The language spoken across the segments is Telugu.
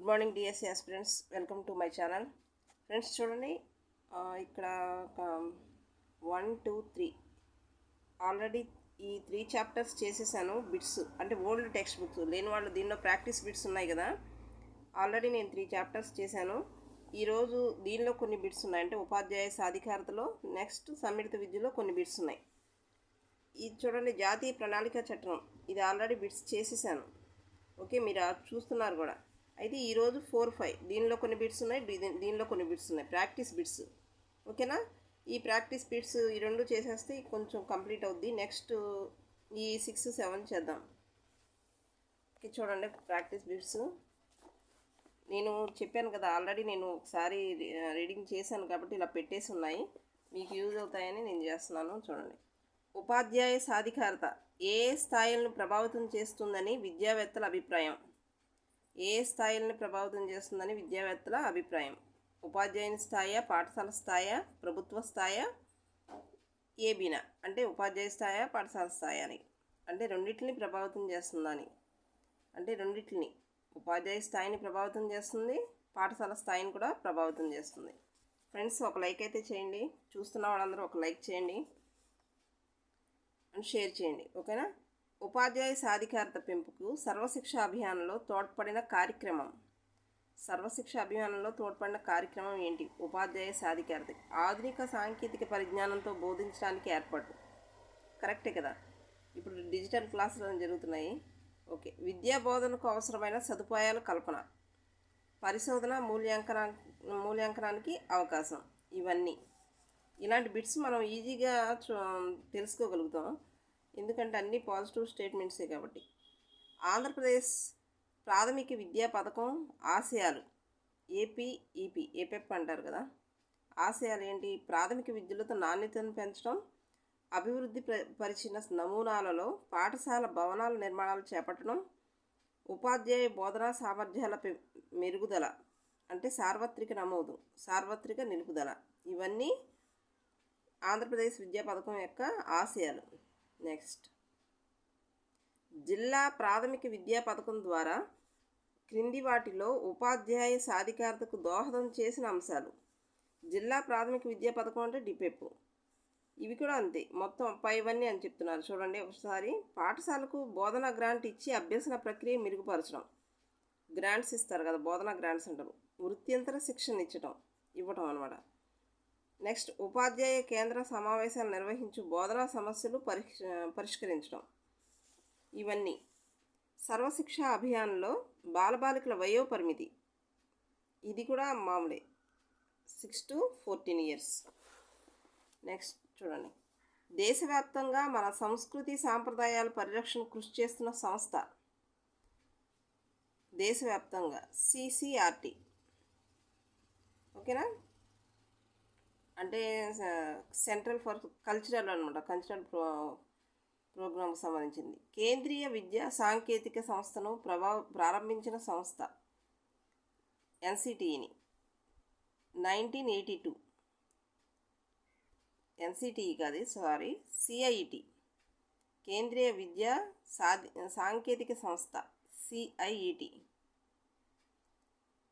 Good morning DSC aspirants. Welcome to my channel. Friends చూడండి ఇక్కడ ఒక వన్ టూ త్రీ. ఆల్రెడీ ఈ త్రీ చాప్టర్స్ చేసేసాను బిట్స్. అంటే ఓల్డ్ టెక్స్ట్ బుక్స్. లేని వాళ్ళు దీనిలో ప్రాక్టీస్ బిట్స్ ఉన్నాయి కదా. ఆల్రెడీ నేను త్రీ చాప్టర్స్ చేశాను. ఈరోజు దీనిలో కొన్ని బిట్స్ ఉన్నాయి. అంటే ఉపాధ్యాయ సాధికారతలో నెక్స్ట్ సమ్మిళిత విద్యలో కొన్ని బిట్స్ ఉన్నాయి. ఇది చూడండి జాతీయ ప్రణాళిక చట్టం. ఇది ఆల్రెడీ బిట్స్ చేసేసాను. ఓకే మీరు చూస్తున్నారు కూడా. అయితే ఈరోజు ఫోర్ ఫైవ్ దీనిలో కొన్ని బిట్స్ ఉన్నాయి దీనిలో కొన్ని బిట్స్ ఉన్నాయి. ప్రాక్టీస్ బిట్స్ ఓకేనా? ఈ ప్రాక్టీస్ బిట్స్ ఈ రెండు చేసేస్తే కొంచెం కంప్లీట్ అవుద్ది. నెక్స్ట్ ఈ సిక్స్ సెవెన్ చేద్దాం. చూడండి ప్రాక్టీస్ బిట్స్ నేను చెప్పాను కదా ఆల్రెడీ నేను ఒకసారి రీడింగ్ చేశాను కాబట్టి ఇలా పెట్టేసి ఉన్నాయి. మీకు యూజ్ అవుతాయని నేను చేస్తున్నాను. చూడండి. ఉపాధ్యాయ సాధికారత. ఏ స్థాయిలను ప్రభావితం చేస్తుందని విద్యావేత్తల అభిప్రాయం? ఏ స్థాయిలను ప్రభావితం చేస్తుందని విద్యావేత్తల అభిప్రాయం. ఉపాధ్యాయుని స్థాయా పాఠశాల స్థాయా ప్రభుత్వ స్థాయా ఏబీనా అంటే ఉపాధ్యాయ స్థాయా పాఠశాల స్థాయి అని. అంటే రెండింటిని ప్రభావితం చేస్తుందని. అంటే రెండింటిని. ఉపాధ్యాయ స్థాయిని ప్రభావితం చేస్తుంది పాఠశాల స్థాయిని కూడా ప్రభావితం చేస్తుంది. ఫ్రెండ్స్ ఒక లైక్ అయితే చేయండి. చూస్తున్న వాళ్ళందరూ ఒక లైక్ చేయండి. అండ్ షేర్ చేయండి. ఓకేనా? ఉపాధ్యాయ సాధికారత పెంపుకు సర్వశిక్ష అభియాన్లో తోడ్పడిన కార్యక్రమం. సర్వశిక్ష అభియానంలో తోడ్పడిన కార్యక్రమం ఏంటి? ఉపాధ్యాయ సాధికారత. ఆధునిక సాంకేతిక పరిజ్ఞానంతో బోధించడానికి ఏర్పాటు. కరెక్టే కదా? ఇప్పుడు డిజిటల్ క్లాసులు జరుగుతున్నాయి. ఓకే. విద్యా బోధనకు అవసరమైన సదుపాయాల కల్పన. పరిశోధన మూల్యాంకన మూల్యాంకనానికి అవకాశం. ఇవన్నీ. ఇలాంటి బిట్స్ మనం ఈజీగా తెలుసుకోగలుగుతాం. ఎందుకంటే అన్నీ పాజిటివ్ స్టేట్మెంట్సే కాబట్టి. ఆంధ్రప్రదేశ్ ప్రాథమిక విద్యా పథకం ఆశయాలు. ఏపీ ఈపీ ఏపెప్ అంటారు కదా. ఆశయాలు ఏంటి? ప్రాథమిక విద్యలతో నాణ్యతను పెంచడం అభివృద్ధి పరిచిన నమూనాలలో పాఠశాల భవనాల నిర్మాణాలు చేపట్టడం ఉపాధ్యాయ బోధనా సామర్థ్యాల పె- మెరుగుదల అంటే సార్వత్రిక నమోదు సార్వత్రిక నిలుపుదల. ఇవన్నీ ఆంధ్రప్రదేశ్ విద్యా పథకం యొక్క ఆశయాలు. నెక్స్ట్. జిల్లా ప్రాథమిక విద్యా పథకం ద్వారా క్రింది వాటిలో ఉపాధ్యాయ సాధికారతకు దోహదం చేసిన అంశాలు. జిల్లా ప్రాథమిక విద్యా పథకం అంటే డిపెప్ ఇవి కూడా అంతే. మొత్తం పైవన్నీ అని చెప్తున్నారు. చూడండి ఒకసారి. పాఠశాలకు బోధన గ్రాంట్ ఇచ్చి అభ్యసన ప్రక్రియ మెరుగుపరచడం. గ్రాంట్స్ ఇస్తారు కదా బోధన గ్రాంట్స్ అంటారు. వృత్యంతర శిక్షణ ఇచ్చడం ఇవ్వటం అనమాట నెక్స్ట్ ఉపాధ్యాయ కేంద్ర సమావేశాలు నిర్వహించు బోధనా సమస్యలు పరిష్ పరిష్కరించడం. ఇవన్నీ. సర్వశిక్ష అభియాన్లో బాలబాలికల వయో పరిమితి ఇది కూడా మామూలే. Six to fourteen years. Next చూడండి. దేశవ్యాప్తంగా మన సంస్కృతి సాంప్రదాయాల పరిరక్షణ కృషి చేస్తున్న సంస్థ. దేశవ్యాప్తంగా సిసిఆర్టీ. ఓకేనా? అంటే సెంట్రల్ ఫర్ కల్చరల్ అనమాట కల్చరల్ ప్రో ప్రోగ్రామ్కి సంబంధించింది. కేంద్రీయ విద్యా సాంకేతిక సంస్థను ప్రభావ ప్రారంభించిన సంస్థ ఎన్సిటిఈని నైన్టీన్ ఎయిటీ టూ. ఎన్సిటిఈ కాదు సారీ సిఐటి కేంద్రీయ విద్యా సాధి సాంకేతిక సంస్థ CIET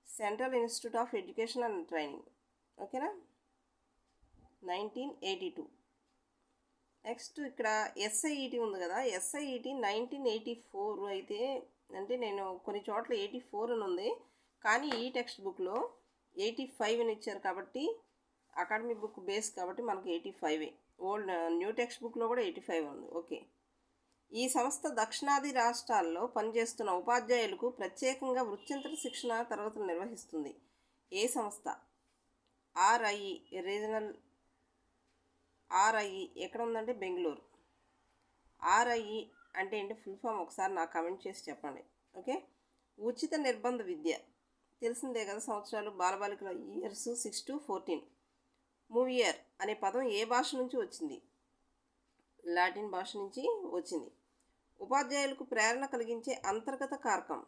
central institute of education and training. ఓకేనా? Nineteen eighty two. నెక్స్ట్ ఇక్కడ ఎస్ఐఈటి ఉంది కదా ఎస్ఐఈటి నైన్టీన్ ఎయిటీ ఫోర్ అయితే అంటే నేను కొన్ని చోట్ల ఎయిటీ ఫోర్ అని ఉంది కానీ ఈ టెక్స్ట్ బుక్లో ఎయిటీ ఫైవ్ అని ఇచ్చారు కాబట్టి అకాడమిక్ బుక్ బేస్ కాబట్టి మనకు ఎయిటీ ఫైవే ఓల్డ్ న్యూ టెక్స్ట్ బుక్లో కూడా ఎయిటీ ఫైవ్ ఉంది ఓకే. ఈ సంస్థ దక్షిణాది రాష్ట్రాల్లో పనిచేస్తున్న ఉపాధ్యాయులకు ప్రత్యేకంగా వృత్యంతర శిక్షణ తరగతులు నిర్వహిస్తుంది. ఏ సంస్థ? ఆర్ఐఈ రీజనల్ ఆర్ఐఈ e ఎక్కడ ఉందంటే బెంగళూరు. ఆర్ఐఈ e అంటే ఏంటి? ఫుల్ ఫామ్ ఒకసారి నాకు కమెంట్ చేసి చెప్పండి. ఓకే ఉచిత నిర్బంధ విద్య. తెలిసిందే కదా సంవత్సరాలు బాలబాలికల ఇయర్స్ సిక్స్ టు ఫోర్టీన్ మూవియర్ అనే పదం ఏ భాష నుంచి వచ్చింది? లాటిన్ భాష నుంచి వచ్చింది. ఉపాధ్యాయులకు ప్రేరణ కలిగించే అంతర్గత కారకం.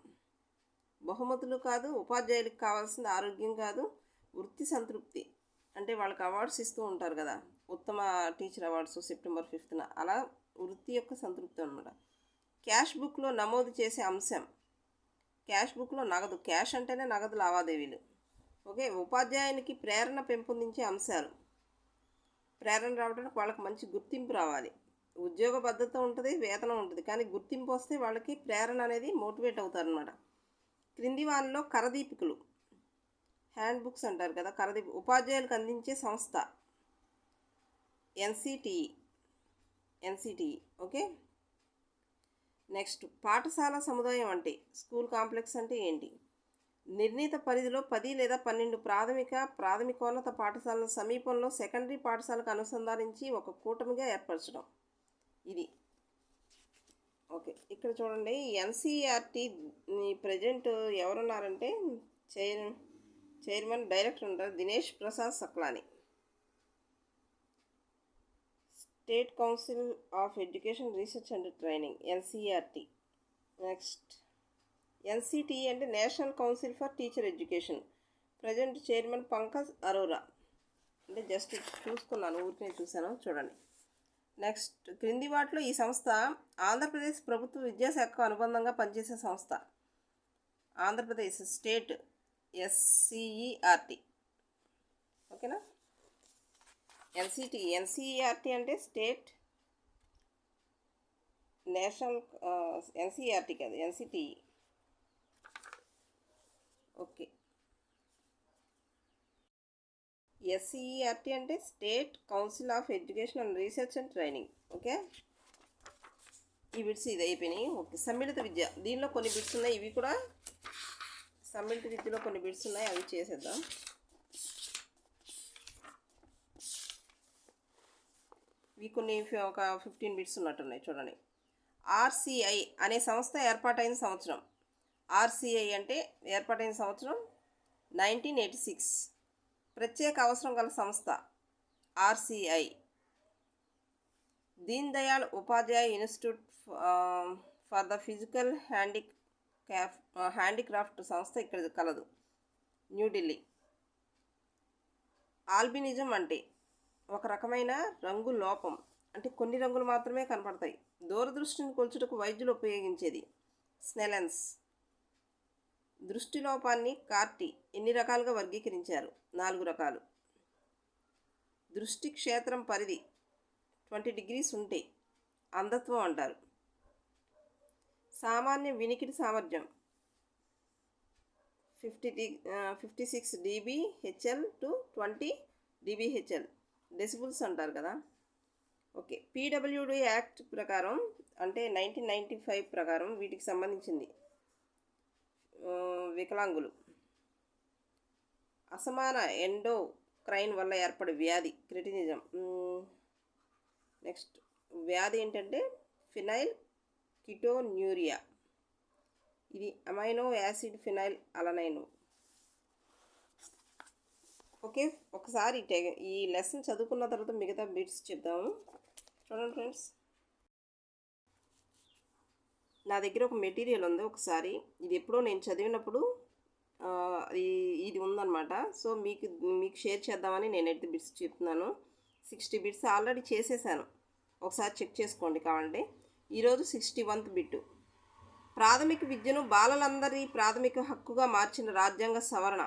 బహుమతులు కాదు ఉపాధ్యాయులకు కావాల్సింది ఆరోగ్యం కాదు వృత్తి సంతృప్తి. అంటే వాళ్ళకి అవార్డ్స్ ఇస్తూ ఉంటారు కదా. ఉత్తమ టీచర్ అవార్డ్స్ సెప్టెంబర్ ఫిఫ్త్న. అలా వృత్తి యొక్క సంతృప్తి అనమాట క్యాష్ బుక్లో నమోదు చేసే అంశం. క్యాష్ బుక్లో నగదు. క్యాష్ అంటేనే నగదు లావాదేవీలు. ఓకే? ఉపాధ్యాయునికి ప్రేరణ పెంపొందించే అంశాలు. ప్రేరణ రావడానికి వాళ్ళకి మంచి గుర్తింపు రావాలి. ఉద్యోగ భద్రత ఉంటుంది వేతనం ఉంటుంది. కానీ గుర్తింపు వస్తే వాళ్ళకి ప్రేరణ అనేది మోటివేట్ అవుతారనమాట క్రింది వాళ్ళలో కరదీపికలు. హ్యాండ్ బుక్స్ అంటారు కదా కరదీపి ఉపాధ్యాయులకు అందించే సంస్థ. ఎన్సిటిఈ. NCTE okay? నెక్స్ట్ పాఠశాల సముదాయం అంటే స్కూల్ కాంప్లెక్స్ అంటే ఏంటి? నిర్ణీత పరిధిలో పది లేదా పన్నెండు ప్రాథమిక ప్రాథమికోన్నత పాఠశాలల సమీపంలో సెకండరీ పాఠశాలకు అనుసంధానించి ఒక కూటమిగా ఏర్పరచడం. ఇది. ఓకే ఇక్కడ చూడండి ఎన్సీఆర్టీ ప్రజెంట్ ఎవరున్నారంటే చైర్ చైర్మన్ డైరెక్టర్ ఉంటారు Dinesh Prasad Saklani. State council of education research and training NCERT. Next. NCT అంటే national council for teacher education. Present chairman Pankaj Arora. అంటే జస్ట్ చూసుకున్నాను ఊరికే చూశాను చూడండి. నెక్స్ట్. క్రింది వాటిలో ఈ సంస్థ ఆంధ్రప్రదేశ్ ప్రభుత్వ విద్యాశాఖ అనుబంధంగా పనిచేసే సంస్థ. ఆంధ్రప్రదేశ్ స్టేట్ ఎస్సిఈఆర్టీ ఓకేనా ఎన్సిటి ఎన్సిఈఆర్టీ అంటే స్టేట్ నేషనల్ ఎన్సిఈఆర్టీ కాదు ఎన్సిటిఈ ఓకే ఎస్సీఈఆర్టీ అంటే state council of education and research and training okay ఈ బిట్స్ ఇది అయిపోయినాయి. ఓకే సమ్మిళిత విద్య. దీనిలో కొన్ని బిట్స్ ఉన్నాయి. ఇవి కూడా సమ్మిళిత రీతిలో కొన్ని బిట్స్ ఉన్నాయి అవి చేసేద్దాం. ఇవి కొన్ని ఒక ఫిఫ్టీన్ బిట్స్ ఉన్నట్టున్నాయి చూడండి. ఆర్సిఐ అనే సంస్థ ఏర్పాటైన సంవత్సరం. ఆర్సిఐ అంటే ఏర్పాటైన సంవత్సరం నైన్టీన్ ఎయిటీ సిక్స్. ప్రత్యేక అవసరం గల సంస్థ RCI Deen Dayal Upadhyaya institute for the physical handicapped handicraft సంస్థ ఇక్కడ కలదు. న్యూఢిల్లీ. ఆల్బినిజం అంటే ఒక రకమైన రంగు లోపం. అంటే కొన్ని రంగులు మాత్రమే కనపడతాయి. దూరదృష్టిని కొల్చుటకు వైద్యులు ఉపయోగించేది స్నెలెన్స్. దృష్టి లోపాన్ని కార్టి ఎన్ని రకాలుగా వర్గీకరించారు? నాలుగు రకాలు. దృష్టి క్షేత్రం పరిధి ట్వంటీ డిగ్రీస్ ఉంటే అంధత్వం అంటారు. సామాన్య వినికిడి సామర్థ్యం. Fifty D fifty six DBHL to twenty DBHL. Decibels అంటారు కదా. ఓకే. పీడబ్ల్యూడి యాక్ట్ ప్రకారం అంటే నైన్టీన్ నైంటీ ఫైవ్ ప్రకారం వీటికి సంబంధించింది. వికలాంగులు. అసమాన ఎండో క్రైన్ వల్ల ఏర్పడే వ్యాధి క్రిటినిజం. నెక్స్ట్ వ్యాధి ఏంటంటే ఫినైల్ కిటోన్యూరియా. ఇది amino acid phenylalanine. Okay ఒకసారి ఈ ఈ లెసన్ చదువుకున్న తర్వాత మిగతా బిట్స్ చెప్దాము. చూడండి ఫ్రెండ్స్. నా దగ్గర ఒక మెటీరియల్ ఉంది ఒకసారి. ఇది ఎప్పుడో నేను చదివినప్పుడు అది ఇది ఉందన్నమాట. సో మీకు మీకు షేర్ చేద్దామని నేను ఎయిట్ బిట్స్ చెప్తున్నాను. సిక్స్టీ బిట్స్ ఆల్రెడీ చేసేసాను. ఒకసారి చెక్ చేసుకోండి కావాలంటే. ఈరోజు సిక్స్టీ వన్త్ బిట్టు. ప్రాథమిక విద్యను బాలలందరి ప్రాథమిక హక్కుగా మార్చిన రాజ్యాంగ సవరణ.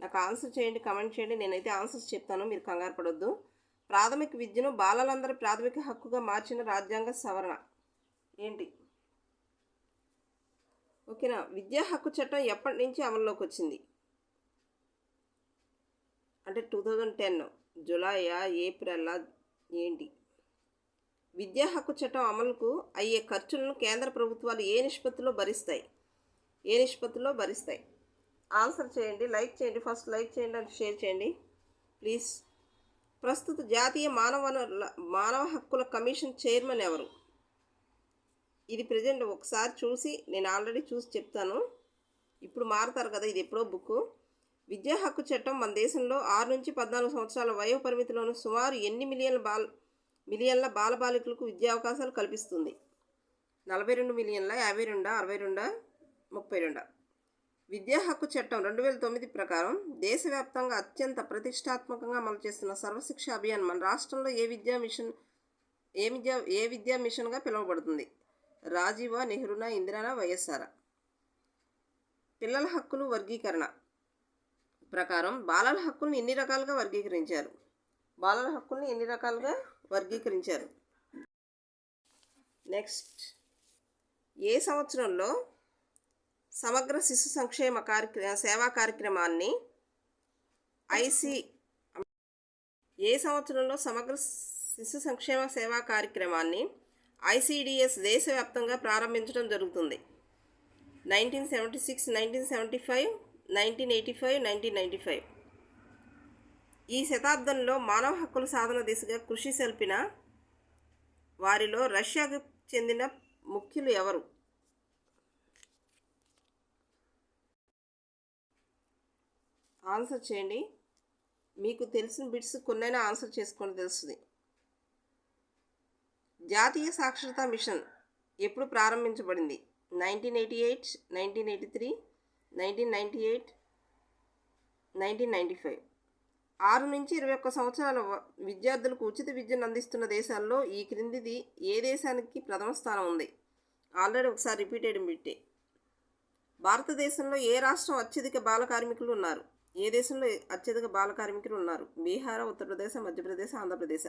నాకు ఆన్సర్ చేయండి కమెంట్ చేయండి నేనైతే ఆన్సర్స్ చెప్తాను మీరు కంగారు పడొద్దు. ప్రాథమిక విద్యను బాలలందరి ప్రాథమిక హక్కుగా మార్చిన రాజ్యాంగ సవరణ. ఏంటి? ఓకేనా? విద్యా హక్కు చట్టం ఎప్పటి నుంచి అమల్లోకి వచ్చింది అంటే టూ థౌజండ్ టెన్ జులైయా ఏప్రిల్లా ఏంటి? విద్యా హక్కు చట్టం అమలుకు అయ్యే ఖర్చులను కేంద్ర ప్రభుత్వాలు ఏ నిష్పత్తిలో భరిస్తాయి? ఏ నిష్పత్తిలో భరిస్తాయి? ఆన్సర్ చేయండి లైక్ చేయండి ఫస్ట్ లైక్ చేయండి అండ్ షేర్ చేయండి. ప్లీజ్. ప్రస్తుత జాతీయ మానవ వనరుల మానవ హక్కుల కమిషన్ చైర్మన్ ఎవరు? ఇది ప్రజెంట్ ఒకసారి చూసి నేను ఆల్రెడీ చూసి చెప్తాను. ఇప్పుడు మారుతారు కదా ఇది ఎప్పుడో బుక్ విద్యా హక్కు చట్టం మన దేశంలో ఆరు నుంచి పద్నాలుగు సంవత్సరాల వయో పరిమితిలోనూ సుమారు ఎన్ని మిలియన్ల బాల్ మిలియన్ల బాలబాలికలకు విద్యా అవకాశాలు కల్పిస్తుంది. నలభై రెండు మిలియన్ల యాభై రెండా అరవై రెండా ముప్పై రెండా విద్యా హక్కు చట్టం రెండు వేల తొమ్మిది ప్రకారం దేశవ్యాప్తంగా అత్యంత ప్రతిష్టాత్మకంగా అమలు చేస్తున్న సర్వశిక్ష అభియాన్ మన రాష్ట్రంలో ఏ విద్యా మిషన్ ఏ విద్యా ఏ విద్యా మిషన్గా పిలువబడుతుంది? రాజీవ నెహ్రూనా ఇందిరానా వైఎస్ఆర్? పిల్లల హక్కులు వర్గీకరణ ప్రకారం బాలల హక్కుల్ని ఎన్ని రకాలుగా వర్గీకరించారు? బాలల హక్కుల్ని ఎన్ని రకాలుగా వర్గీకరించారు. నెక్స్ట్. ఏ సంవత్సరంలో సమగ్ర శిశు సంక్షేమ కార్యక్ర సేవా కార్యక్రమాన్ని ఐసి ఏ సంవత్సరంలో సమగ్ర శిశు సంక్షేమ సేవా కార్యక్రమాన్ని ఐసిడిఎస్ దేశవ్యాప్తంగా ప్రారంభించడం జరుగుతుంది. Nineteen seventy six nineteen seventy five nineteen eighty five nineteen ninety five. ఈ శతాబ్దంలో మానవ హక్కుల సాధన దిశగా కృషి సల్పిన వారిలో రష్యాకు చెందిన ముఖ్యులు ఎవరు? ఆన్సర్ చేయండి. మీకు తెలిసిన బిట్స్ కొన్నైనా ఆన్సర్ చేసుకొని తెలుస్తుంది. జాతీయ సాక్షరతా మిషన్ ఎప్పుడు ప్రారంభించబడింది? Nineteen eighty eight nineteen eighty three nineteen ninety eight nineteen ninety five. ఆరు నుంచి ఇరవై ఒక్క సంవత్సరాల విద్యార్థులకు ఉచిత విద్యను అందిస్తున్న దేశాల్లో ఈ క్రిందిది ఏ దేశానికి ప్రథమ స్థానం ఉంది? ఆల్రెడీ ఒకసారి రిపీటెడ్ బిట్టే భారతదేశంలో ఏ రాష్ట్రం అత్యధిక బాల కార్మికులు ఉన్నారు? ఏ దేశంలో అత్యధిక బాల కార్మికులు ఉన్నారు? బీహార్ ఉత్తరప్రదేశ్ మధ్యప్రదేశ్ ఆంధ్రప్రదేశ్.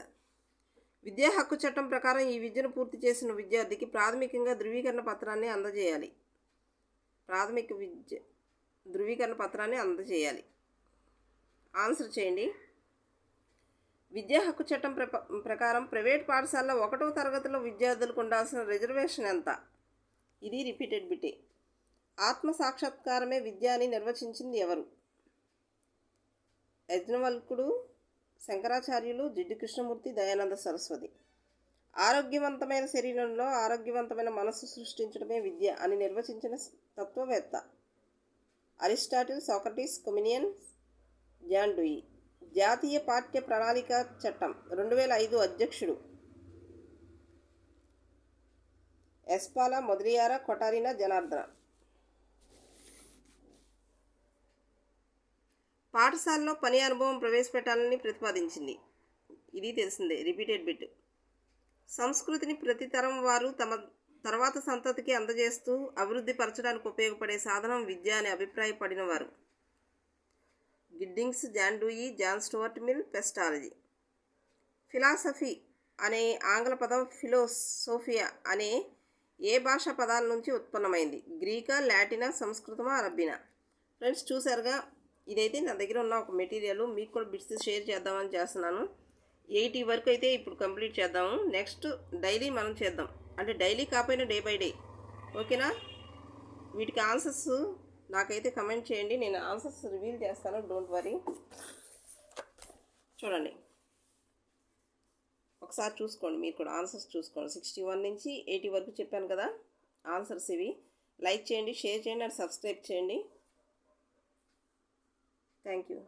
విద్యా హక్కు చట్టం ప్రకారం ఈ విద్యను పూర్తి చేసిన విద్యార్థికి ప్రాథమికంగా ధృవీకరణ పత్రాన్ని అందజేయాలి. ప్రాథమిక విద్య ధృవీకరణ పత్రాన్ని అందజేయాలి. ఆన్సర్ చేయండి. విద్యా హక్కు చట్టం ప్ర ప్రకారం ప్రైవేట్ పాఠశాలలో ఒకటవ తరగతిలో విద్యార్థులకు ఉండాల్సిన రిజర్వేషన్ ఎంత? ఇది రిపీటెడ్ బిటే. ఆత్మ సాక్షాత్కారమే విద్య అని నిర్వచించింది ఎవరు? యజ్ఞవల్కుడు శంకరాచార్యులు జిడ్డు కృష్ణమూర్తి దయానంద సరస్వతి. ఆరోగ్యవంతమైన శరీరంలో ఆరోగ్యవంతమైన మనస్సు సృష్టించడమే విద్య అని నిర్వచించిన తత్వవేత్త. Aristotle Socrates Comenius John Dewey జాతీయ పాఠ్య ప్రణాళిక చట్టం రెండు వేల ఐదు అధ్యక్షుడు. ఎస్పాల మొదలియార కొటారిన జనార్దన. పాఠశాలలో పని అనుభవం ప్రవేశపెట్టాలని ప్రతిపాదించింది. ఇది తెలిసిందే రిపీటెడ్ బిట్. సంస్కృతిని ప్రతి తరం వారు తమ తర్వాత సంతతికి అందజేస్తూ అభివృద్ధి పరచడానికి ఉపయోగపడే సాధనం విద్య అని అభిప్రాయపడిన వారు. Giddings John Dewey John Stuart Mill Pestalozzi. Philosophy అనే ఆంగ్ల పదం ఫిలోసోఫియా అనే ఏ భాషా పదాల నుంచి ఉత్పన్నమైంది? గ్రీకా లాటినా సంస్కృతమా అరబ్బీనా? ఫ్రెండ్స్ చూసారుగా ఇదైతే నా దగ్గర ఉన్న ఒక మెటీరియల్. మీకు కూడా బిట్స్ షేర్ చేద్దామని చేస్తున్నాను. ఎయిటీ వరకు అయితే ఇప్పుడు కంప్లీట్ చేద్దాము. నెక్స్ట్ డైలీ మనం చేద్దాం. అంటే డైలీ కాకపోయినా డే బై డే. ఓకేనా? వీటికి ఆన్సర్స్ నాకైతే కమెంట్ చేయండి నేను ఆన్సర్స్ రివీల్ చేస్తాను డోంట్ వరీ చూడండి. ఒకసారి చూసుకోండి మీరు కూడా ఆన్సర్స్ చూసుకోండి. సిక్స్టీ వన్ నుంచి ఎయిటీ వరకు చెప్పాను కదా ఆన్సర్స్ ఇవి. లైక్ చేయండి షేర్ చేయండి అండ్ సబ్స్క్రైబ్ చేయండి. Thank you